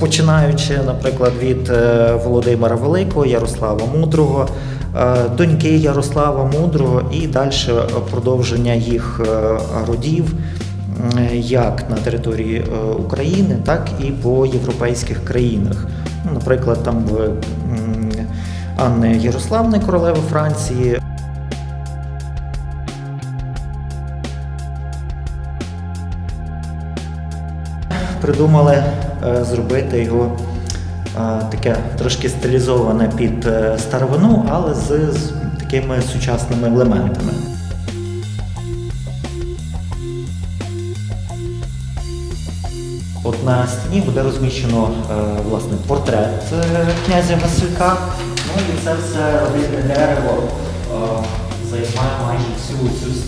Починаючи, наприклад, від е, Володимира Великого, Ярослава Мудрого, е, доньки Ярослава Мудрого і далі продовження їх е, родів як на території України, так і по європейських країнах. Наприклад, там в Анни Ярославни, королеви Франції, придумали е, зробити його е, таке трошки стилізоване під е, старовину, але з, з такими сучасними елементами. От на стіні буде розміщено власне портрет князя Василька. Ну і це все родинне дерево займає майже всю цю